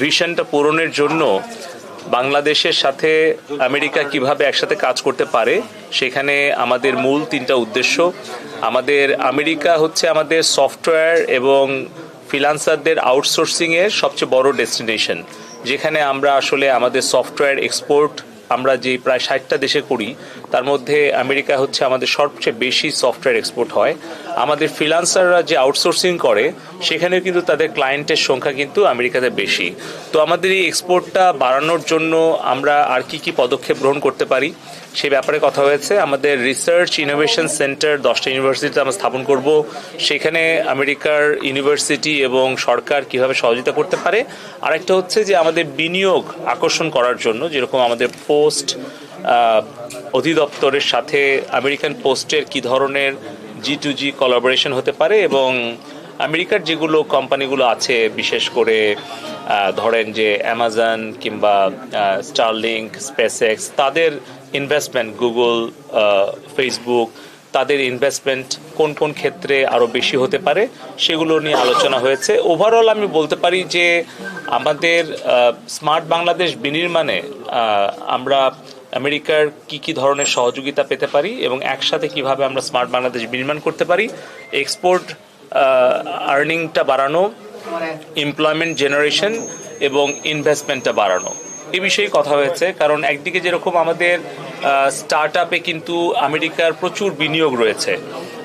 ভিশনটা পূরণের জন্য বাংলাদেশের সাথে আমেরিকা কীভাবে একসাথে কাজ করতে পারে, সেখানে আমাদের মূল তিনটা উদ্দেশ্য। আমাদের আমেরিকা হচ্ছে আমাদের সফটওয়্যার এবং ফ্রিলান্সারদের আউটসোর্সিংয়ের সবচেয়ে বড় ডেস্টিনেশন, যেখানে আমরা আসলে আমাদের সফটওয়্যার এক্সপোর্ট আমরা যে প্রায় ষাটটা দেশে করি, তার মধ্যে আমেরিকা হচ্ছে আমাদের সবচেয়ে বেশি সফটওয়্যার এক্সপোর্ট হয়। আমাদের ফ্রিলান্সাররা যে আউটসোর্সিং করে, সেখানেও কিন্তু তাদের ক্লায়েন্টের সংখ্যা কিন্তু আমেরিকাতে বেশি। তো আমাদের এই এক্সপোর্টটা বাড়ানোর জন্য আমরা আর কি কি পদক্ষেপ গ্রহণ করতে পারি, সে ব্যাপারে কথা হয়েছে। আমাদের রিসার্চ ইনোভেশন সেন্টার দশটা ইউনিভার্সিটিতে আমরা স্থাপন করব। সেখানে আমেরিকার ইউনিভার্সিটি এবং সরকার কীভাবে সহযোগিতা করতে পারে। আরেকটা হচ্ছে যে আমাদের বিনিয়োগ আকর্ষণ করার জন্য, যেরকম আমাদের পোস্ট অধিদপ্তরের সাথে আমেরিকান পোস্টের কি ধরনের জি টু জি কলাবোরেশন হতে পারে এবং আমেরিকার যেগুলো কোম্পানিগুলো আছে, বিশেষ করে ধরেন যে অ্যামাজন কিংবা স্টারলিংক স্পেসএক্স তাদের ইনভেস্টমেন্ট গুগল ফেসবুক তাদের ইনভেস্টমেন্ট কোন কোন ক্ষেত্রে আরও বেশি হতে পারে, সেগুলো নিয়ে আলোচনা হয়েছে। ওভারঅল আমি বলতে পারি যে, আমাদের স্মার্ট বাংলাদেশ বিনির্মাণে আমরা আমেরিকার কি কি ধরনের সহযোগিতা পেতে পারি এবং একসাথে কীভাবে আমরা স্মার্ট বাংলাদেশ বিনির্মাণ করতে পারি এক্সপোর্ট আর্নিংটা বাড়ানো এমপ্লয়মেন্ট জেনারেশন এবং ইনভেস্টমেন্টটা বাড়ানো। এ বিষয়ে কথা হয়েছে, কারণ একদিকে যেরকম আমাদের স্টার্ট আপে কিন্তু আমেরিকার প্রচুর বিনিয়োগ রয়েছে।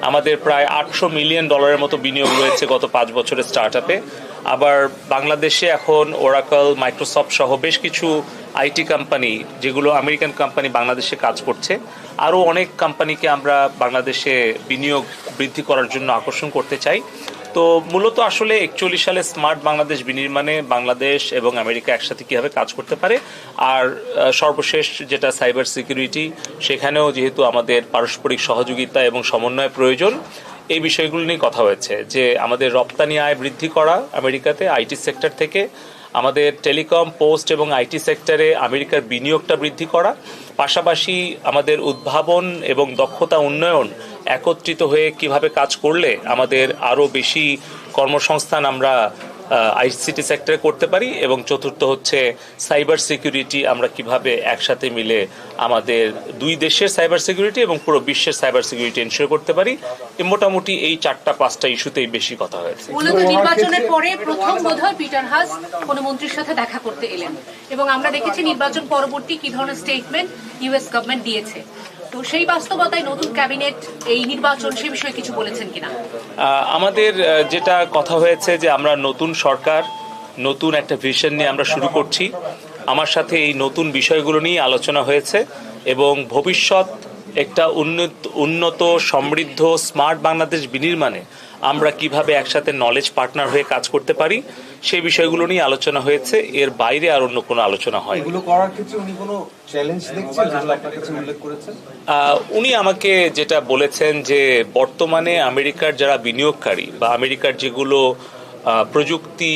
আমাদের প্রায় আটশো মিলিয়ন ডলারের মতো বিনিয়োগ রয়েছে গত পাঁচ বছরের স্টার্ট আবার বাংলাদেশে এখন ওরাকল মাইক্রোসফট সহ বেশ কিছু আইটি কোম্পানি যেগুলো আমেরিকান কোম্পানি বাংলাদেশে কাজ করছে, আরও অনেক কোম্পানিকে আমরা বাংলাদেশে বিনিয়োগ বৃদ্ধি করার জন্য আকর্ষণ করতে চাই। তো মূলত আসলে একচল্লিশ সালে স্মার্ট বাংলাদেশ বিনির্মাণে বাংলাদেশ এবং আমেরিকা একসাথে কীভাবে কাজ করতে পারে? আর সর্বশেষ যেটা সাইবার সিকিউরিটি, সেখানেও যেহেতু আমাদের পারস্পরিক সহযোগিতা এবং সমন্বয় প্রয়োজন, এই বিষয়গুলো নিয়ে কথা হয়েছে যে আমাদের রপ্তানি আয় বৃদ্ধি করা আমেরিকাতে আইটি সেক্টর থেকে, আমাদের টেলিকম, পোস্ট এবং আইটি সেক্টরে আমেরিকার বিনিয়োগটা বৃদ্ধি করা, পাশাপাশি আমাদের উদ্ভাবন এবং দক্ষতা উন্নয়ন একত্রিত হয়ে কীভাবে কাজ করলে আমাদের আরও বেশি কর্মসংস্থান আমরা আইসিটি সেক্টরে করতে পারি এবং চতুর্থ হচ্ছে সাইবার সিকিউরিটি আমরা কীভাবে একসাথে মিলে আমাদের দুই দেশের সাইবার সিকিউরিটি এবং পুরো বিশ্বের সাইবার সিকিউরিটি এনশিওর করতে পারি। এ মোটামুটি এই চারটা পাঁচটা ইস্যুতেই বেশি কথা হয়েছে। মূলত নির্বাচনের পরে প্রথম বোধহয় পিটার হাস কোন মন্ত্রীর সাথে দেখা করতে এলেন। এবং আমরা দেখেছি নির্বাচন পরবর্তী কি ধরনের স্টেটমেন্ট ইউএস গভর্নমেন্ট দিয়েছে। সেই বাস্তবতায় নতুন ক্যাবিনেট এই নির্বাচন সে বিষয়ে কিছু বলেছেন কিনা? আমাদের যেটা কথা হয়েছে যে আমরা নতুন সরকার, নতুন একটা ভিশন নিয়ে আমরা শুরু করছি। আমার সাথে এই নতুন বিষয়গুলো নিয়ে আলোচনা হয়েছে এবং ভবিষ্যৎ একটা উন্নত উন্নত, সমৃদ্ধ স্মার্ট বাংলাদেশ বিনির্মাণে আমরা কীভাবে একসাথে নলেজ পার্টনার হয়ে কাজ করতে পারি সেই বিষয়গুলো নিয়ে আলোচনা হয়েছে। এর বাইরে আর অন্য কোনো আলোচনা হয় এগুলো করার ক্ষেত্রে উনি কোনো চ্যালেঞ্জ দেখছেন যেগুলো কাছে উল্লেখ করেছেন? উনি আমাকে যেটা বলেছেন যে বর্তমানে আমেরিকার যারা বিনিয়োগকারী বা আমেরিকার যেগুলো প্রযুক্তি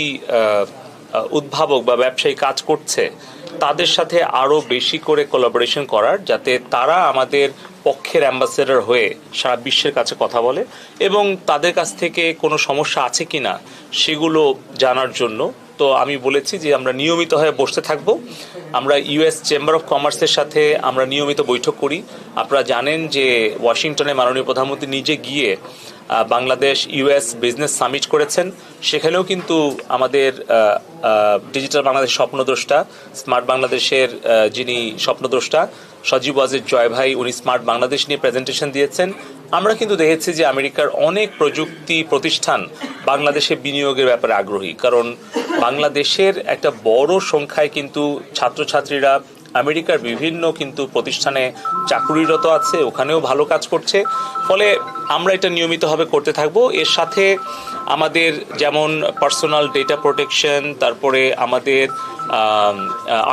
উদ্ভাবক বা ব্যবসায়ী কাজ করছে তাদের সাথে আরও বেশি করে কোলাবোরেশন করার যাতে তারা আমাদের পক্ষের অ্যাম্বাসেডার হয়ে সারা বিশ্বের কাছে কথা বলে এবং তাদের কাছ থেকে কোনো সমস্যা আছে কি না সেগুলো জানার জন্য। তো আমি বলেছি যে আমরা নিয়মিত হয়ে বসতে থাকব। আমরা ইউএস চেম্বার অফ কমার্সের সাথে আমরা নিয়মিত বৈঠক করি। আপনারা জানেন যে ওয়াশিংটনে মাননীয় প্রধানমন্ত্রী নিজে গিয়ে বাংলাদেশ ইউএস বিজনেস সামিট করেছেন। সেখানেও কিন্তু আমাদের ডিজিটাল বাংলাদেশ স্বপ্নদ্রষ্টা, স্মার্ট বাংলাদেশের যিনি স্বপ্নদ্রষ্টা, সজীব ওয়াজের জয় ভাই, উনি স্মার্ট বাংলাদেশ নিয়ে প্রেজেন্টেশন দিয়েছেন। আমরা কিন্তু দেখেছি যে আমেরিকার অনেক প্রযুক্তি প্রতিষ্ঠান বাংলাদেশে বিনিয়োগের ব্যাপারে আগ্রহী। কারণ বাংলাদেশের একটা বড় সংখ্যায় কিন্তু ছাত্রছাত্রীরা আমেরিকার বিভিন্ন কিন্তু প্রতিষ্ঠানে চাকুরিরত আছে ওখানেও ভালো কাজ করছে। ফলে আমরা এটা নিয়মিতভাবে করতে থাকব। এর সাথে আমাদের যেমন পার্সোনাল ডেটা প্রোটেকশন তারপরে আমাদের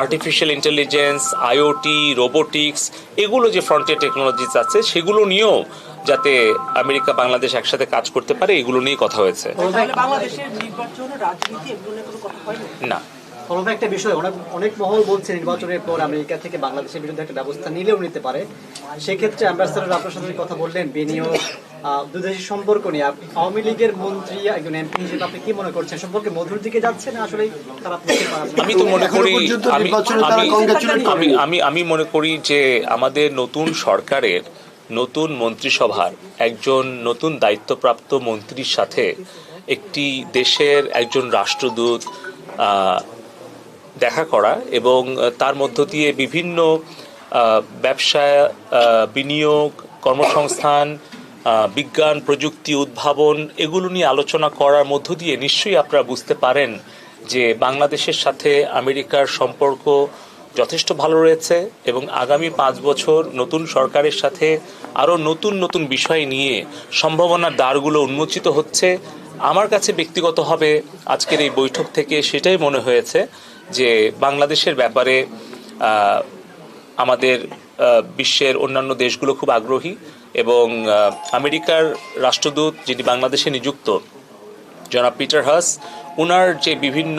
আর্টিফিশিয়াল ইন্টেলিজেন্স আইওটি রোবোটিক্স এগুলো যে ফ্রন্টিয়ার টেকনোলজিস আছে সেগুলো নিয়েও যাতে আমেরিকা বাংলাদেশ একসাথে কাজ করতে পারে এগুলো নিয়ে কথা হয়েছে। না। ফলবে একটা বিষয় অনেক অনেক মহল বলছে নির্বাচনের পর আমেরিকা থেকে বাংলাদেশের বিরুদ্ধে একটা ব্যবস্থা নিলেও নিতে পারে। সেক্ষেত্রে অ্যাম্বাসেডর আপনার সাথে কথা বললেন বিনিয়োগ আহ, দুই দেশের সম্পর্ক নিয়ে। আওয়ামী লীগের মন্ত্রী একজন এমপি হিসেবে আপনি কি মনে করছেন? সম্পর্কে মধুর দিকে যাচ্ছে না আসলে খারাপ আমি তো মনে করি আমি আমি- আমি আমি আমি মনে করি যে আমাদের নতুন সরকারের নতুন মন্ত্রিসভার একজন নতুন দায়িত্বপ্রাপ্ত মন্ত্রীর সাথে একটি দেশের একজন রাষ্ট্রদূত আহ, দেখা করা এবং তার মধ্য দিয়ে বিভিন্ন ব্যবসা বিনিয়োগ, কর্মসংস্থান বিজ্ঞান, প্রযুক্তি, উদ্ভাবন এগুলো নিয়ে আলোচনা করার মধ্য দিয়ে নিশ্চয়ই আপনারা বুঝতে পারেন যে বাংলাদেশের সাথে আমেরিকার সম্পর্ক যথেষ্ট ভালো রয়েছে এবং আগামী পাঁচ বছর নতুন সরকারের সাথে আরও নতুন নতুন বিষয় নিয়ে সম্ভাবনার দ্বারগুলো উন্মোচিত হচ্ছে। আমার কাছে ব্যক্তিগতভাবে আজকের এই বৈঠক থেকে সেটাই মনে হয়েছে যে বাংলাদেশের ব্যাপারে আমাদের বিশ্বের অন্যান্য দেশগুলো খুব আগ্রহী এবং আমেরিকার রাষ্ট্রদূত যিনি বাংলাদেশে নিযুক্ত, জনাব পিটার হাস ওনার যে বিভিন্ন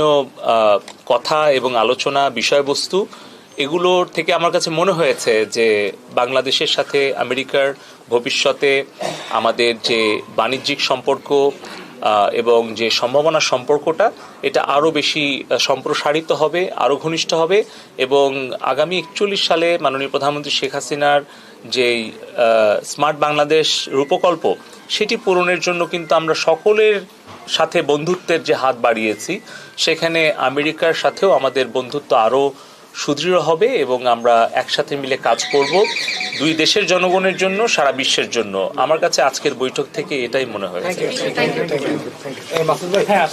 কথা এবং আলোচনা, বিষয়বস্তু, এগুলোর থেকে আমার কাছে মনে হয়েছে যে বাংলাদেশের সাথে আমেরিকার ভবিষ্যতে আমাদের যে বাণিজ্যিক সম্পর্ক এবং যে সম্ভাবনা সম্পর্কটা, এটা আরও বেশি সম্প্রসারিত হবে আরও ঘনিষ্ঠ হবে এবং আগামী একচল্লিশ সালে মাননীয় প্রধানমন্ত্রী শেখ হাসিনার যেই স্মার্ট বাংলাদেশ রূপকল্প, সেটি পূরণের জন্য কিন্তু আমরা সকলের সাথে বন্ধুত্বের যে হাত বাড়িয়েছি, সেখানে আমেরিকার সাথেও আমাদের বন্ধুত্ব আরও সুদৃঢ় হবে এবং আমরা একসাথে মিলে কাজ করব দুই দেশের জনগণের জন্য সারা বিশ্বের জন্য। আমার কাছে আজকের বৈঠক থেকে এটাই মনে হয়েছে থ্যাংক